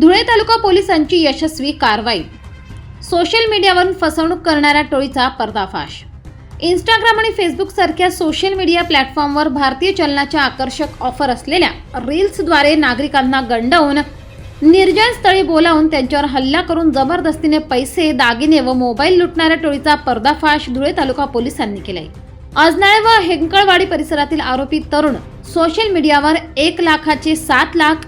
धुळे तालुका पोलिसांची यशस्वी कारवाई. सोशल मीडियावरून फसवणूक करणाऱ्या टोळीचा पर्दाफाश. इंस्टाग्राम आणि फेसबुक सारख्या सोशल मीडिया प्लॅटफॉर्मवर भारतीय चलनाच्या आकर्षक ऑफर असलेल्या रील्सद्वारे नागरिकांना गंडवून निर्जन स्थळी बोलावून त्यांच्यावर हल्ला करून जबरदस्तीने पैसे दागिने व मोबाईल लुटणाऱ्या टोळीचा पर्दाफाश धुळे तालुका पोलिसांनी केलाय. अजनाळे व हेंकळवाडी परिसरातील आरोपी तरुण सोशल मीडियावर एक लाखाचे सात लाख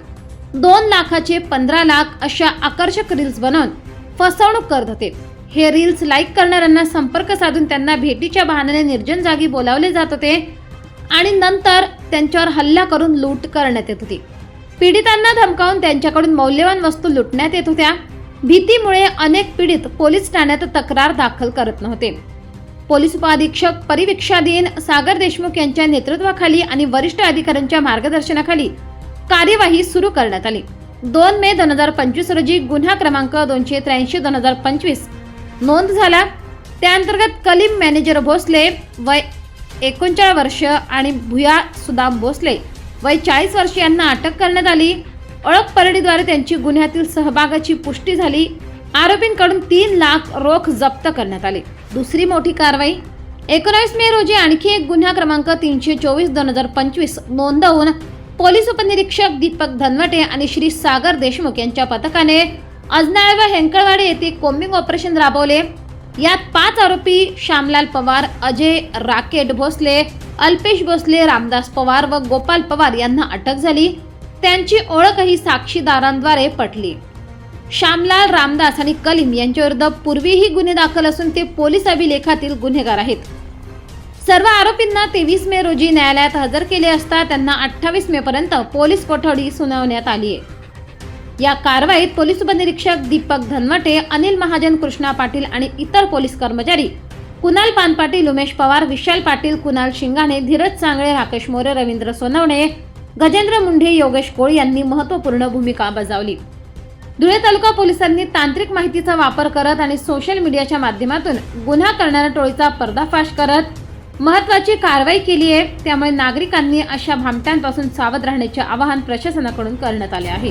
दोन लाखाचे पंधरा लाख अशा आकर्षक रील्स बनवून फसवणूक करत होते. हे रील्स लाईक करणाऱ्यांना संपर्क साधून त्यांना भेटीच्या बहाण्याने निर्जन जागी बोलावले जात होते आणि नंतर त्यांच्यावर हल्ला करून लूट करण्यात येत होती. पीडितांना धमकावून त्यांच्याकडून मौल्यवान वस्तू लुटण्यात येत होत्या. भीतीमुळे अनेक पीडित पोलीस ठाण्यात तक्रार दाखल करत नव्हते. पोलीस उपाधीक्षक परिवीक्षाधीन सागर देशमुख यांच्या नेतृत्वाखाली आणि वरिष्ठ अधिकाऱ्यांच्या मार्गदर्शनाखाली कार्यवाही सुरू करण्यात आली. दोन मे दोन हजार पंचवीस रोजी गुन्हा क्रमांक दोनशे त्र्याऐंशी दोन हजार पंचवीस नोंद झाला. त्याअंतर्गत कलीम मॅनेजर भोसले वय एकोणचाळीस वर्ष आणि भुया सुदाम भोसले वय चाळीस वर्ष यांना अटक करण्यात आली. ओळख परडीद्वारे त्यांची गुन्ह्यातील सहभागाची पुष्टी झाली. आरोपींकडून तीन लाख रोख जप्त करण्यात आले. दुसरी मोठी कारवाई. एकोणावीस मे रोजी आणखी एक गुन्हा क्रमांक तीनशे चोवीस दोन हजार पंचवीस नोंदवून पोलीस उपनिरीक्षक दीपक धनवटे आणि श्री सागर देशमुख यांच्या पथकाने अजनाळ व हेंकळवाडे येथे कोम्बिंग ऑपरेशन राबवले. यात पाच आरोपी श्यामलाल पवार अजय राकेट भोसले अल्पेश भोसले रामदास पवार व गोपाल पवार यांना अटक झाली. त्यांची ओळखही साक्षीदारांद्वारे पटली. श्यामलाल रामदास आणि कलीम यांच्याविरुद्ध पूर्वीही गुन्हे दाखल असून ते पोलीस अभिलेखातील गुन्हेगार आहेत. सर्व आरोपींना तेवीस मे रोजी न्यायालयात हजर केले असता त्यांना अठ्ठावीस मे पर्यंत पोलीस कोठडी सुनावण्यात आली आहे. या कारवाईत पोलीस उपनिरीक्षक दीपक धनवटे अनिल महाजन कृष्णा पाटील आणि इतर पोलीस कर्मचारी कुणाल पानपाटील उमेश पवार विशाल पाटील कुणाल शिंगाणे धीरज चांगळे राकेश मोरे रवींद्र सोनवणे गजेंद्र मुंढे योगेश कोळ यांनी महत्त्वपूर्ण भूमिका बजावली. धुळे तालुका पोलिसांनी तांत्रिक माहितीचा वापर करत आणि सोशल मीडियाच्या माध्यमातून गुन्हा करणाऱ्या टोळीचा पर्दाफाश करत महत्वाची कारवाई केली आहे. त्यामुळे नागरिकांनी अशा भामट्यांपासून सावध राहण्याचे आवाहन प्रशासनाकडून करण्यात आले आहे.